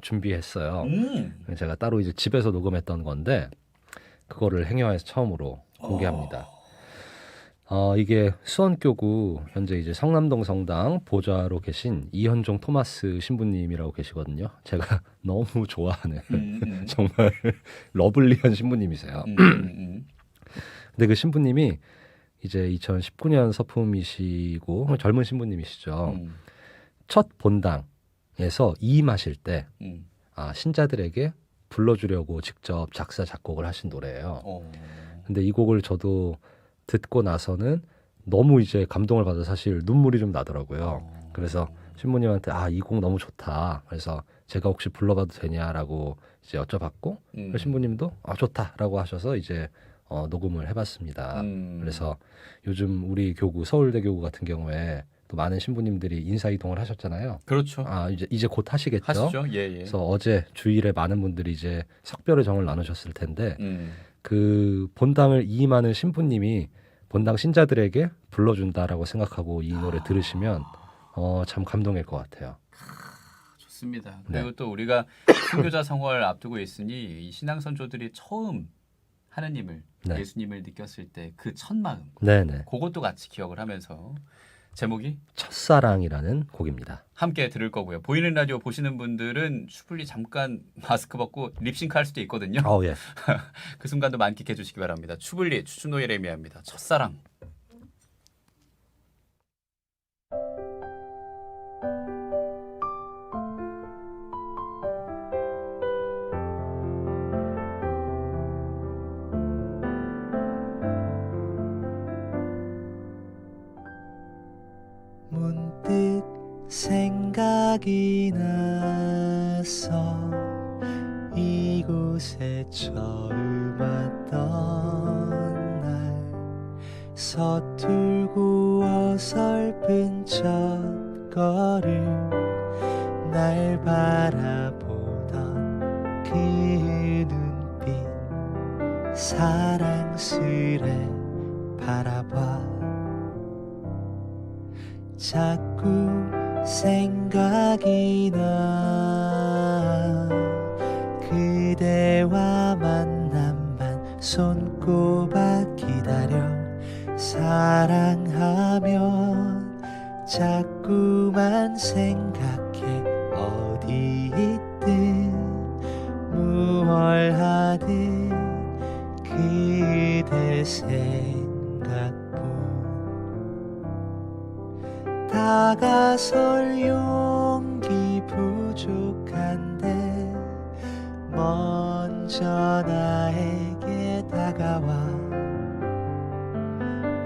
준비했어요. 음. 제가 따로 이제 집에서 녹음했던 건데 그거를 행여에서 처음으로 공개합니다. 어, 이게 수원교구 현재 이제 성남동 성당 보좌로 계신 이현종 토마스 신부님이라고 계시거든요. 제가 너무 좋아하는 음, 음. 정말 러블리한 신부님이세요. 음, 음, 근데 그 신부님이 이제 2019년 서품이시고 젊은 신부님이시죠. 음, 첫 본당 에서 이임하실 때 음. 아, 신자들에게 불러주려고 직접 작사 작곡을 하신 노래예요. 어. 근데 이 곡을 저도 듣고 나서는 너무 이제 감동을 받아 사실 눈물이 좀 나더라고요. 어. 그래서 신부님한테 아 이 곡 너무 좋다. 그래서 제가 혹시 불러봐도 되냐라고 이제 여쭤봤고 음. 그 신부님도 아 좋다라고 하셔서 이제 어, 녹음을 해봤습니다. 음. 그래서 요즘 우리 교구 서울대 교구 같은 경우에 또 많은 신부님들이 인사 이동을 하셨잖아요. 그렇죠. 아 이제 이제 곧 하시겠죠. 하시죠. 예, 예. 그래서 어제 주일에 많은 분들이 이제 석별의 정을 나누셨을 텐데 음. 그 본당을 이임하는 신부님이 본당 신자들에게 불러준다라고 생각하고 이 노래 들으시면 어, 참 감동일 것 같아요. 좋습니다. 네. 그리고 또 우리가 선교자 성월 앞두고 있으니 이 신앙 선조들이 처음 하느님을 네. 예수님을 느꼈을 때 그 첫 마음 네네. 그것도 같이 기억을 하면서 제목이 첫사랑이라는 곡입니다. 함께 들을 거고요. 보이는 라디오 보시는 분들은 슈플리 잠깐 마스크 벗고 립싱크 할 수도 있거든요. 아우 예. 그 순간도 만끽해 주시기 바랍니다. 추블리 추추노 예레미야입니다. 첫사랑. 문득 생각이 나서 이곳에 처음 왔던 날 서툴고 어설픈 첫걸음 날 바라보던 그 눈빛 사랑스레 바라봐 자꾸 생각이 나. 그대와 만남만 손꼽아 기다려. 사랑하면 자꾸만 생각해. 어디 있든 무얼 하든 그대 생 다가설 용기 부족한데 먼저 나에게 다가와.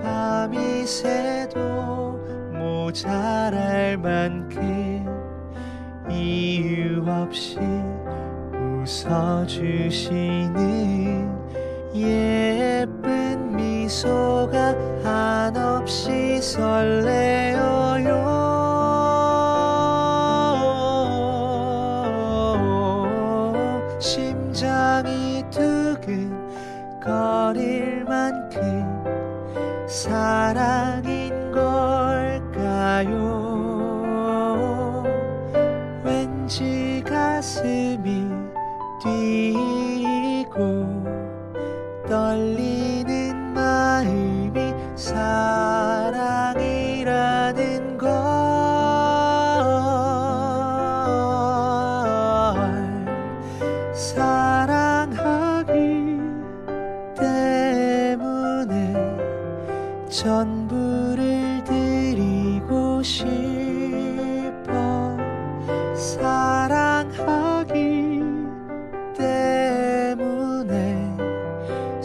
밤이 새도 모자랄 만큼 이유 없이 웃어주시는 예쁜 미소가 한없이 설레 심장이 두근 거릴 만큼 사랑인 걸까요? 왠지 가슴이 뛰고 떨리는 마음이 사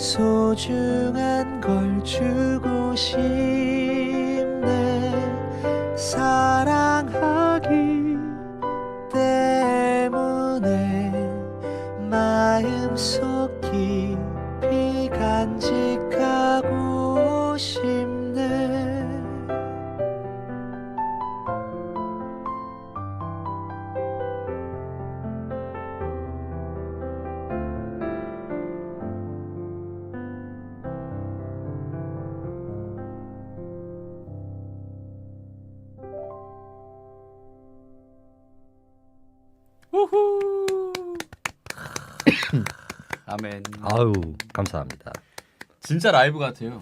소중한 걸 주고 싶네. 사랑하기 때문에 마음속 깊이 간직 우! 우후. 아멘. 아유 감사합니다. 진짜 라이브 같아요.